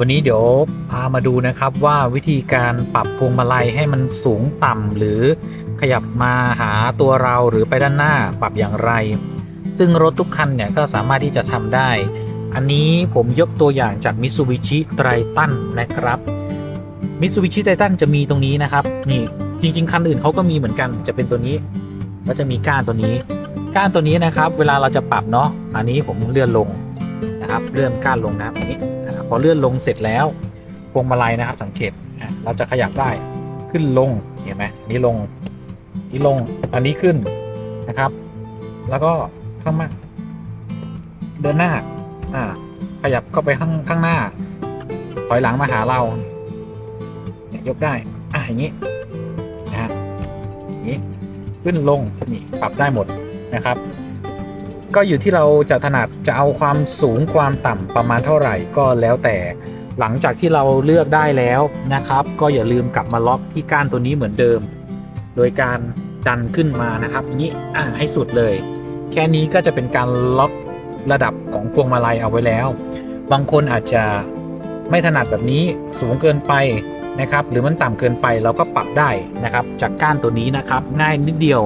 วันนี้เดี๋ยวพามาดูนะครับว่าวิธีการปรับพวงมาลัยให้มันสูงต่ำหรือขยับมาหาตัวเราหรือไปด้านหน้าปรับอย่างไร ซึ่งรถทุกคันเนี่ยก็สามารถที่จะทำได้ อันนี้ผมยกตัวอย่างจาก Mitsubishi Triton นะครับ Mitsubishi Triton จะมีตรงนี้นะครับนี่จริง ๆ คันอื่นเขาก็มีเหมือนกันจะเป็นตัวนี้ ก็จะมีก้านตัวนี้ ก้านตัวนี้นะครับ เวลาเราจะปรับเนาะอันนี้ผมเลื่อนลงนะครับเลื่อนก้านลงนะครับอย่างนี้ พอเลื่อนลงเสร็จแล้วพวงมาลัยนะครับสังเกตเราจะขยับได้ขึ้นลงเห็นไหมนี่ลงนี่ลงอันนี้ขึ้นนะครับ แล้วก็ข้างมาเดินหน้าอ่าขยับเข้าไปข้างข้างหน้า ถอยหลังมาหาเราเนี่ยยกได้อะอย่างนี้นะฮะอย่างนี้ขึ้นลงนี่ปรับได้หมดนะครับ ก็อยู่ที่เราจะถนัดจะเอาความสูงความต่ำประมาณเท่าไหร่ก็แล้วแต่หลังจากที่เราเลือกได้แล้วนะครับ ก็อย่าลืมกลับมาล็อกที่ก้านตัวนี้เหมือนเดิม โดยการดันขึ้นมานะครับนี้อ่าให้สุดเลย แค่นี้ก็จะเป็นการล็อกระดับของพวงมาลัยเอาไว้แล้ว บางคนอาจจะไม่ถนัดแบบนี้สูงเกินไปนะครับ หรือมันต่ำเกินไปเราก็ปรับได้นะครับ จากก้านตัวนี้นะครับ ง่ายนิดเดียว